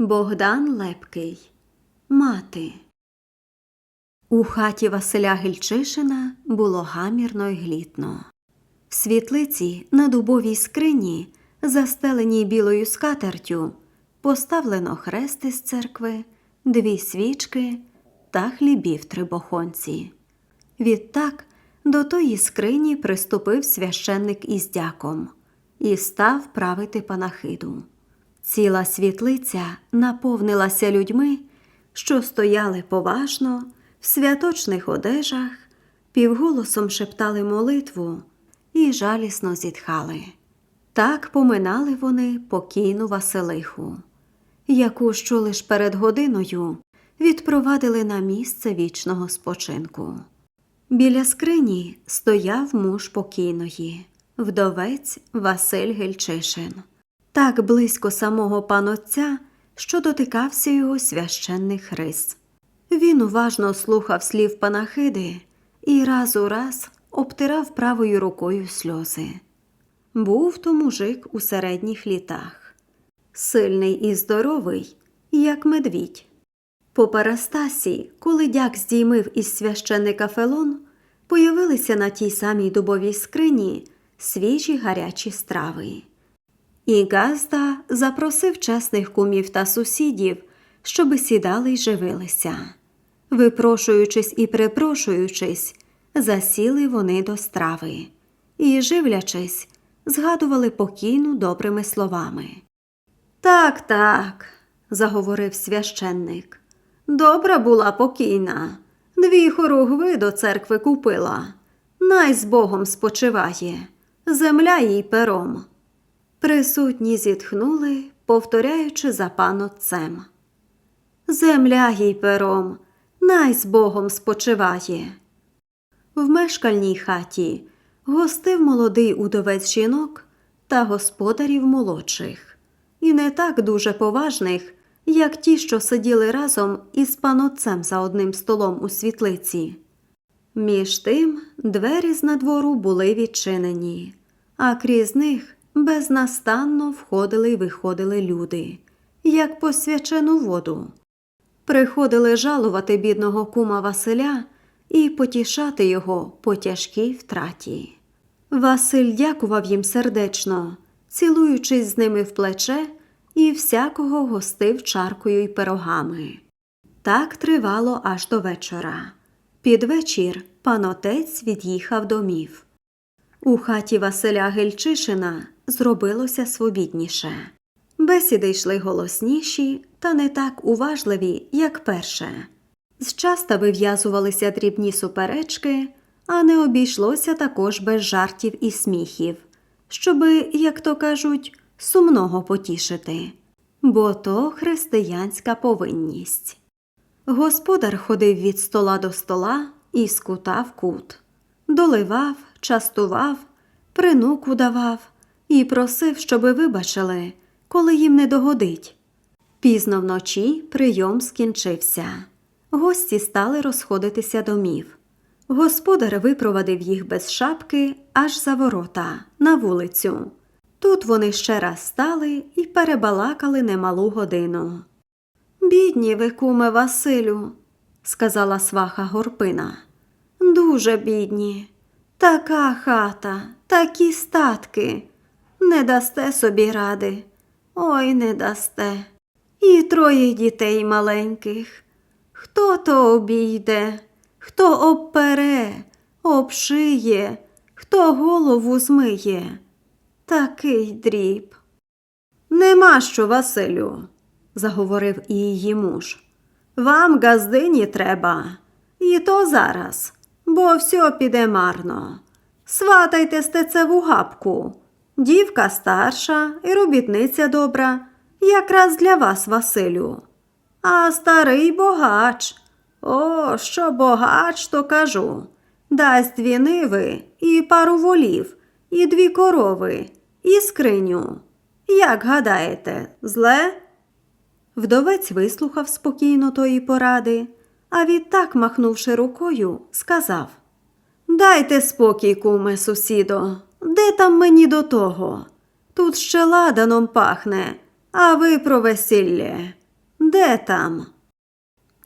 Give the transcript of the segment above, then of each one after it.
Богдан Лепкий. Мати. У хаті Василя Гельчишина було гамірно й глітно. В світлиці на дубовій скрині, застеленій білою скатертю, поставлено хрест із церкви, дві свічки та хлібів три бохонці. Відтак до тої скрині приступив священник із дяком і став правити панахиду. Ціла світлиця наповнилася людьми, що стояли поважно, в святочних одежах, півголосом шептали молитву і жалісно зітхали. Так поминали вони покійну Василиху, яку що лиш перед годиною відпровадили на місце вічного спочинку. Біля скрині стояв муж покійної, вдовець Василь Гельчишин, так близько самого панотця, що дотикався його священних рис. Він уважно слухав слів панахиди і раз у раз обтирав правою рукою сльози. Був то мужик у середніх літах, сильний і здоровий, як медвідь. По Парастасі, коли дяк здіймив із священника фелон, появилися на тій самій дубовій скрині свіжі гарячі страви. І Газда запросив чесних кумів та сусідів, щоби сідали й живилися. Випрошуючись і припрошуючись, засіли вони до страви і, живлячись, згадували покійну добрими словами. Так, так, заговорив священник. Добра була покійна. Дві хоругви до церкви купила. Най з Богом спочиває, земля їй пером. Присутні зітхнули, повторяючи за панотцем. Земля їй пером, най з Богом спочиває. В мешкальній хаті гостив молодий удовець жінок та господарів молодших, і не так дуже поважних, як ті, що сиділи разом із панотцем за одним столом у світлиці. Між тим двері з надвору були відчинені, а крізь них безнастанно входили й виходили люди, як по свячену воду. Приходили жалувати бідного кума Василя і потішати його по тяжкій втраті. Василь дякував їм сердечно, цілуючись з ними в плече і всякого гостив чаркою й пирогами. Так тривало аж до вечора. Під вечір пан отець від'їхав домів. У хаті Василя Гельчишина зробилося свобідніше. Бесіди йшли голосніші та не так уважливі, як перше. Зчаста вив'язувалися дрібні суперечки, а не обійшлося також без жартів і сміхів, щоби, як то кажуть, сумного потішити, бо то християнська повинність. Господар ходив від стола до стола і скутав кут, доливав, частував, принуку давав і просив, щоби вибачили, коли їм не догодить. Пізно вночі прийом скінчився. Гості стали розходитися домів. Господар випровадив їх без шапки аж за ворота, на вулицю. Тут вони ще раз стали і перебалакали немалу годину. Бідні ви, куме Василю, сказала сваха горпина. Дуже бідні. Така хата, такі статки. Не дасте собі ради. Ой, не дасте. І троє дітей маленьких. Хто то обійде, хто обпере, обшиє, хто голову змиє. Такий дріб. Нема що, Василю, заговорив і її муж. Вам газдині треба, і то зараз, бо все піде марно. Сватайте стецеву гапку. Дівка старша і робітниця добра, якраз для вас, Василю. А старий богач. О, що богач, то кажу. Дасть дві ниви і пару волів, і дві корови, і скриню. Як гадаєте, зле? Вдовець вислухав спокійно тої поради, а відтак, махнувши рукою, сказав Дайте спокій, куме, сусідо, де там мені до того? Тут ще ладаном пахне, а ви про весілля. Де там?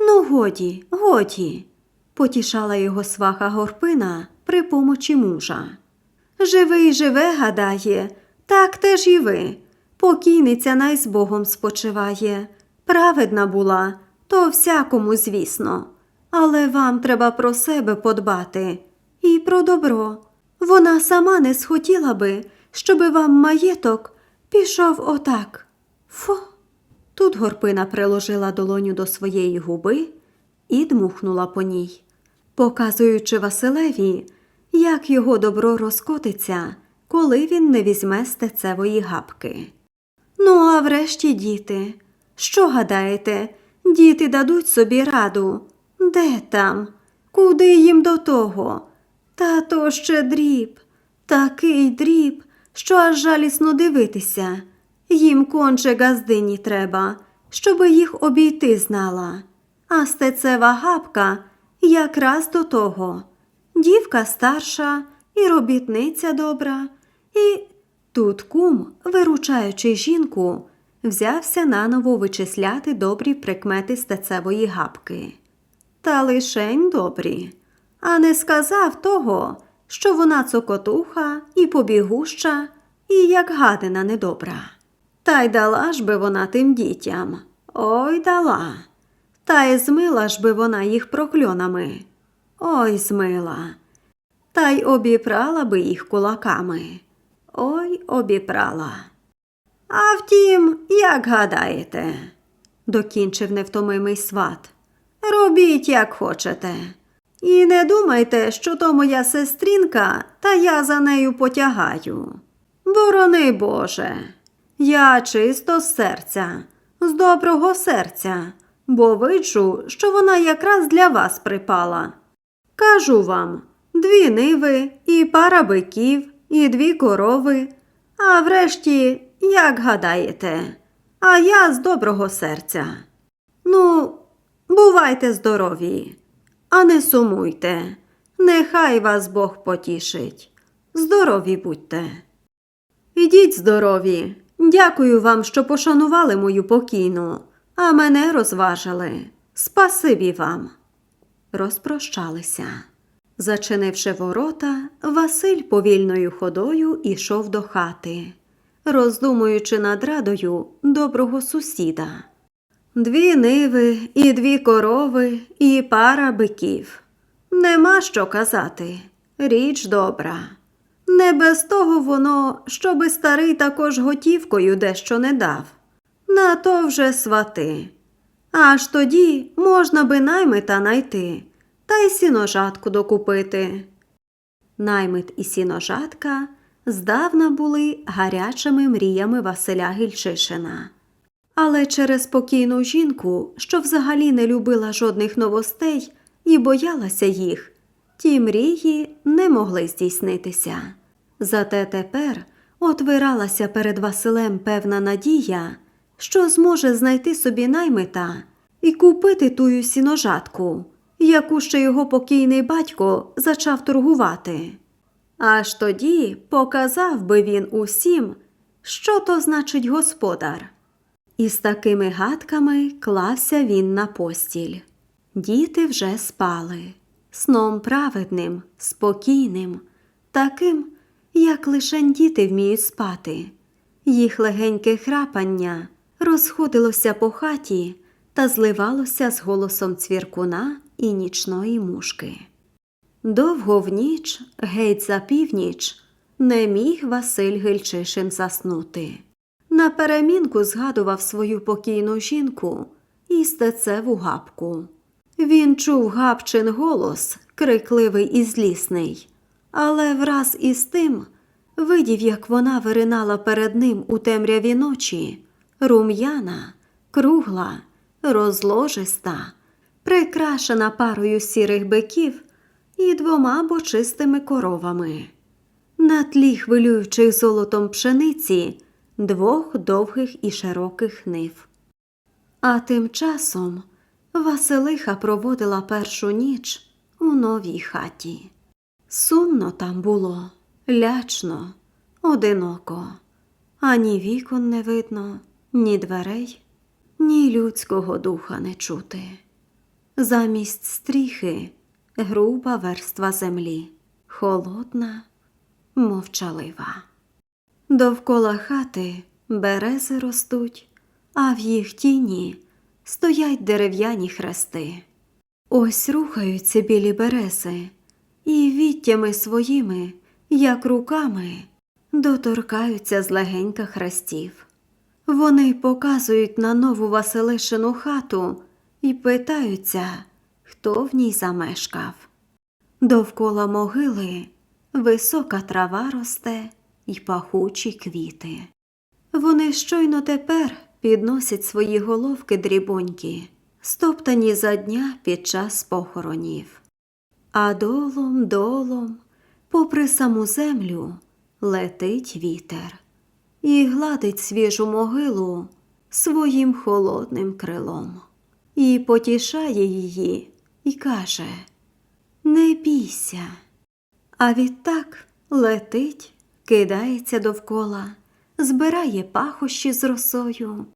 Ну, годі, годі, потішала його сваха горпина при помочі мужа. Живий живе, гадає, так теж і ви. Покійниця най з Богом спочиває. Праведна була, то всякому, звісно. Але вам треба про себе подбати і про добро. Вона сама не схотіла би, щоби вам маєток пішов отак. Фу. Тут горпина приложила долоню до своєї губи і дмухнула по ній, показуючи Василеві, як його добро розкотиться, коли він не візьме стецевої гапки. Ну, а врешті діти. Що гадаєте, діти дадуть собі раду? Де там? Куди їм до того? Та то ще дріб, такий дріб, що аж жалісно дивитися. Їм конче газдині треба, щоби їх обійти знала. А стецева гапка якраз до того. Дівка старша і робітниця добра, і тут кум, виручаючи жінку, взявся наново вичисляти добрі прикмети стецевої гапки. Та лишень добрі, а не сказав того, що вона цокотуха і побігуща, і як гадина недобра. Та й дала ж би вона тим дітям. Ой дала. Та й змила ж би вона їх прокльонами. Ой змила. Та й обіпрала би їх кулаками. Ой, обіпрала. А втім, як гадаєте, докінчив невтомимий сват. Робіть, як хочете. І не думайте, що то моя сестрінка, та я за нею потягаю. Борони Боже, я чисто з серця, з доброго серця, бо виджу, що вона якраз для вас припала. Кажу вам, дві ниви, і пара биків, і дві корови. А врешті, як гадаєте, а я з доброго серця. Ну, бувайте здорові, а не сумуйте. Нехай вас Бог потішить. Здорові будьте. Ідіть здорові. Дякую вам, що пошанували мою покійну, а мене розважили. Спасибі вам. Розпрощалися. Зачинивши ворота, Василь повільною ходою ішов до хати, роздумуючи над радою доброго сусіда. Дві ниви, і дві корови, і пара биків. Нема що казати. Річ добра. Не без того воно, щоби старий також готівкою дещо не дав. На то вже свати. Аж тоді можна би наймита найти, та й сіножатку докупити. Наймит і сіножатка здавна були гарячими мріями Василя Гільчишина. Але через покійну жінку, що взагалі не любила жодних новостей і боялася їх, ті мрії не могли здійснитися. Зате тепер отвиралася перед Василем певна надія, що зможе знайти собі наймита і купити тую сіножатку, яку ще його покійний батько зачав торгувати. Аж тоді показав би він усім, що то значить господар. І з такими гадками клався він на постіль. Діти вже спали, сном праведним, спокійним, таким, як лишень діти вміють спати. Їх легеньке храпання розходилося по хаті та зливалося з голосом цвіркуна і нічної мушки. Довго в ніч, геть за північ, не міг Василь Гильчишин заснути. На перемінку згадував свою покійну жінку і стецеву гапку. Він чув гапчин голос, крикливий і злісний, але враз із тим видів, як вона виринала перед ним у темряві ночі, рум'яна, кругла, розложиста, прикрашена парою сірих биків і двома бочистими коровами. На тлі хвилюючих золотом пшениці двох довгих і широких нив. А тим часом Василиха проводила першу ніч у новій хаті. Сумно там було, лячно, одиноко, ані вікон не видно, ні дверей, ні людського духа не чути. Замість стріхи груба верства землі, холодна, мовчалива. Довкола хати берези ростуть, а в їх тіні стоять дерев'яні хрести. Ось рухаються білі берези, і віттями своїми, як руками, доторкаються з легенька хрестів. Вони показують на нову Василишину хату і питаються, хто в ній замешкав. Довкола могили висока трава росте і пахучі квіти. Вони щойно тепер підносять свої головки дрібонькі, стоптані за дня під час похоронів. А долом, долом, попри саму землю, летить вітер і гладить свіжу могилу своїм холодним крилом, і потішає її, і каже Не бійся. А відтак летить, кидається довкола, збирає пахощі з росою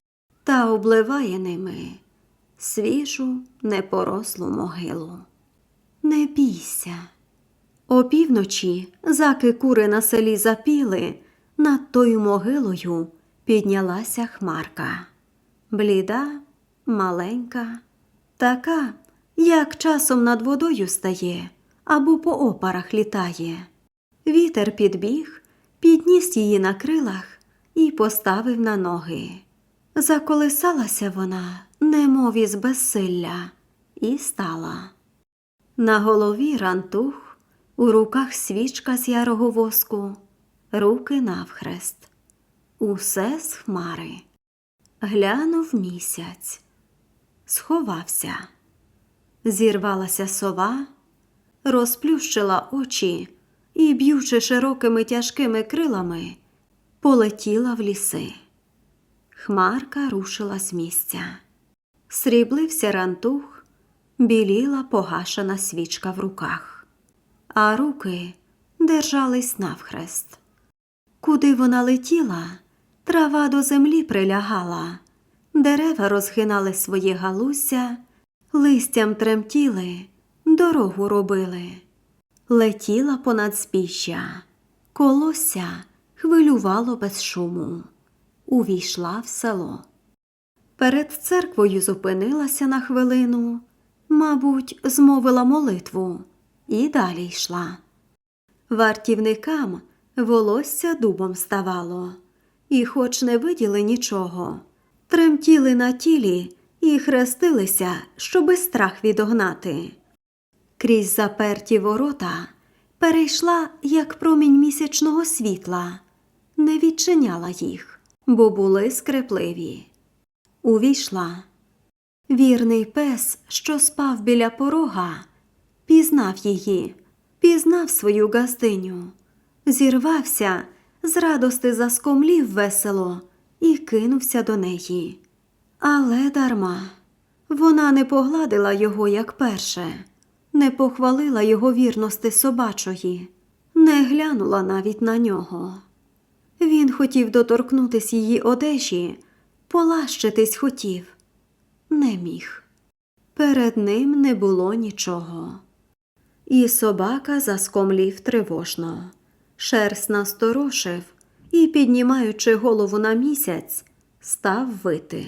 та обливає ними свіжу непорослу могилу. Не бійся. Опівночі, заки кури на селі запіли, над тою могилою піднялася хмарка. Бліда, маленька, така, як часом над водою стає або по опарах літає. Вітер підбіг, підніс її на крилах і поставив на ноги. Заколисалася вона, немов із безсилля, і стала. На голові рантух, у руках свічка з ярого воску, руки навхрест. Усе з хмари. Глянув місяць, сховався. Зірвалася сова, розплющила очі і, б'ючи широкими тяжкими крилами, полетіла в ліси. Хмарка рушила з місця. Сріблився рантух, біліла погашена свічка в руках, а руки держались навхрест. Куди вона летіла, трава до землі прилягала, дерева розгинали свої галусся, листям тремтіли, дорогу робили. Летіла понад збіжжя, колосся хвилювало без шуму, увійшла в село. Перед церквою зупинилася на хвилину, мабуть, змовила молитву і далі йшла. Вартівникам волосся дубом ставало, і, хоч не виділи нічого, тремтіли на тілі і хрестилися, щоби страх відогнати. Крізь заперті ворота перейшла, як промінь місячного світла, не відчиняла їх, бо були скрепливі. Увійшла. Вірний пес, що спав біля порога, пізнав її, пізнав свою газдиню, зірвався, з радости заскомлів весело і кинувся до неї. Але дарма вона не погладила його, як перше, не похвалила його вірності собачої, не глянула навіть на нього. Він хотів доторкнутись її одежі, полащитись хотів, не міг. Перед ним не було нічого. І собака заскомлів тривожно, шерсть насторошив і, піднімаючи голову на місяць, став вити.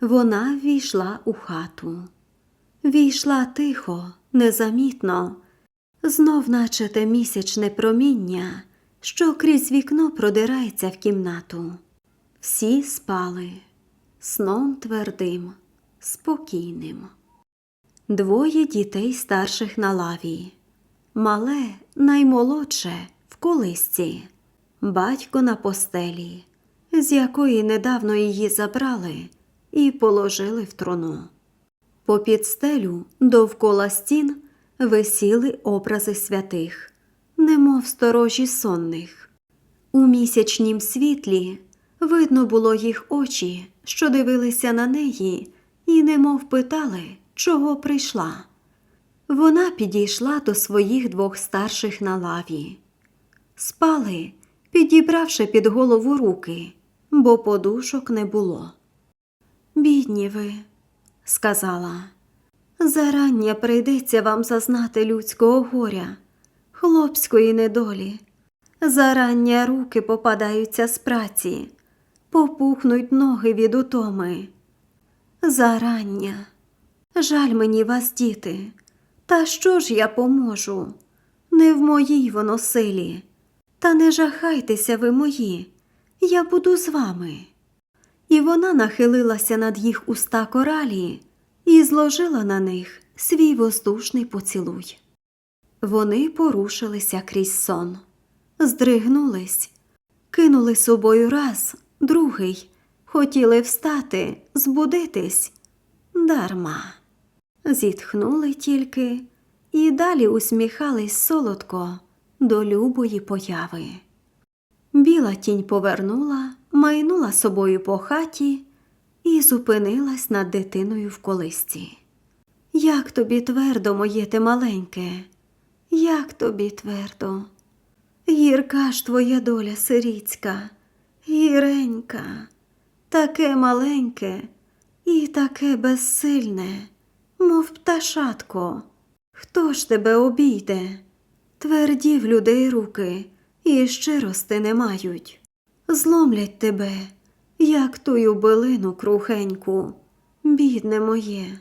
Вона ввійшла у хату. Війшла тихо, незамітно, знов наче те місячне проміння, що крізь вікно продирається в кімнату. Всі спали сном твердим, спокійним. Двоє дітей старших на лаві, мале, наймолодше в колисці, батько на постелі, з якої недавно її забрали і положили в труну. Попід стелю довкола стін висіли образи святих, немов сторожі сонних. У місячнім світлі видно було їх очі, що дивилися на неї, і немов питали, чого прийшла. Вона підійшла до своїх двох старших на лаві. Спали, підібравши під голову руки, бо подушок не було. Бідні ви, сказала. Зарання прийдеться вам зазнати людського горя, хлопської недолі. Зарання руки попадаються з праці, попухнуть ноги від утоми. Зарання. Жаль мені вас, діти. Та що ж я поможу? Не в моїй воно силі. Та не жахайтеся ви мої, я буду з вами. І вона нахилилася над їх уста коралі і зложила на них свій воздушний поцілуй. Вони порушилися крізь сон, здригнулись, кинули собою раз, другий, хотіли встати, збудитись. Дарма. Зітхнули тільки і далі усміхались солодко до любої появи. Біла тінь повернула, майнула собою по хаті і зупинилась над дитиною в колисці. Як тобі твердо, моє ти маленьке, як тобі твердо. Гірка ж твоя доля сиріцька, гіренька, таке маленьке і таке безсильне, мов пташатко. Хто ж тебе обійде? Тверді в людей руки і щирости не мають. Зломлять тебе, як тую билину крухеньку, бідне моє,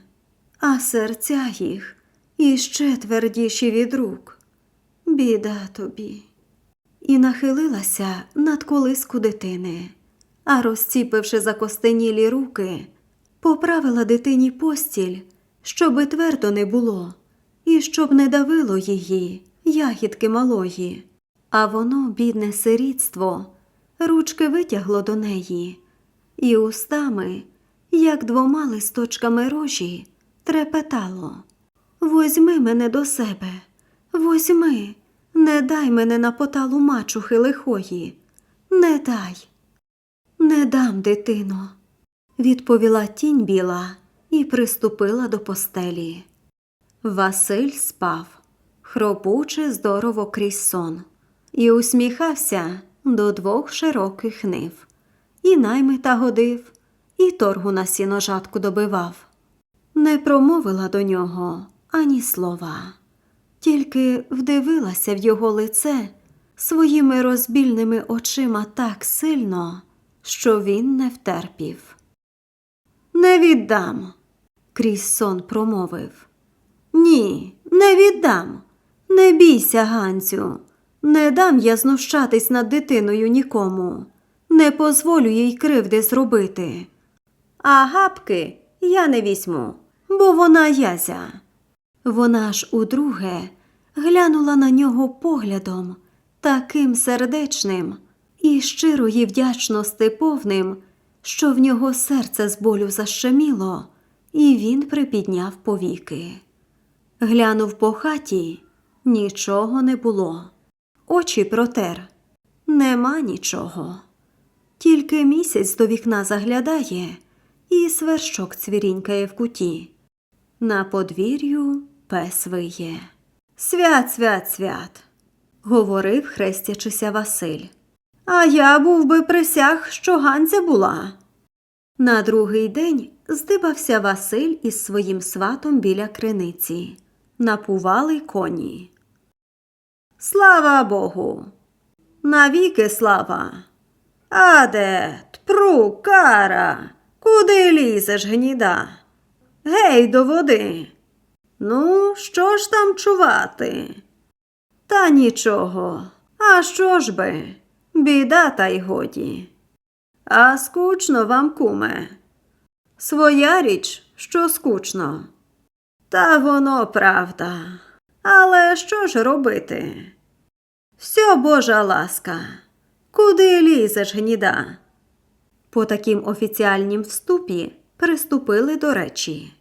а серця їх іще твердіші від рук. Біда тобі. І нахилилася над колиску дитини, а розціпивши закостенілі руки, поправила дитині постіль, щоби твердо не було, і щоб не давило її, ягідки малої. А воно, бідне сирітство, ручки витягло до неї, і устами, як двома листочками рожі, трепетало. Возьми мене до себе, возьми, не дай мене на поталу мачухи лихої, не дай. Не дам, дитино, відповіла тінь біла і приступила до постелі. Василь спав, хропуче здорово крізь сон, і усміхався до двох широких нив, і наймита годив, і торгу на сіножатку добивав. Не промовила до нього ані слова, тільки вдивилася в його лице своїми розбільними очима так сильно, що він не втерпів. Не віддам, крізь сон промовив. Ні, не віддам. Не бійся, Ганцю. Не дам я знущатись над дитиною нікому. Не позволю їй кривди зробити. А гапки я не візьму, бо вона язя. Вона ж удруге глянула на нього поглядом, таким сердечним і щирої вдячності повним, що в нього серце з болю защеміло, і він припідняв повіки. Глянув по хаті, нічого не було. Очі протер. Нема нічого. Тільки місяць до вікна заглядає, і свершок цвірінькає в куті. На подвір'ю пес виє. Свят, свят, свят, говорив, хрестячися Василь. А я був би присяг, що Ганця була. На другий день здибався Василь із своїм сватом біля криниці. Напували коні. Слава Богу! Навіки слава! Аде, тпру, кара, куди лізеш, гніда? Гей, до води. Ну, що ж там чувати? Та нічого. А що ж би? Біда та й годі. А скучно вам, куме. Своя річ, що скучно. Та воно правда. Але що ж робити? Все Божа ласка. Куди лізеш, гніда? По таким офіціальнім вступі приступили до речі.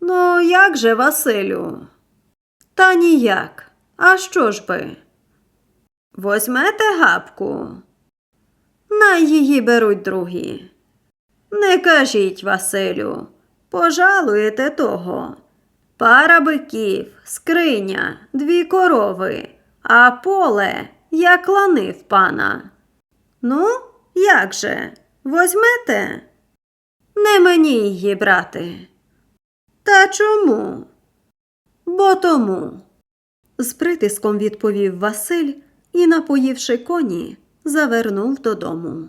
Ну, як же, Василю? Та ніяк. А що ж би? Возьмете гапку? На її беруть другі. Не кажіть, Василю, пожалуєте того. Пара биків, скриня, дві корови, а поле як лани в пана. Ну, як же, возьмете? Не мені її брати. Та чому? Бо тому. З притиском відповів Василь і, напоївши коні, завернув додому.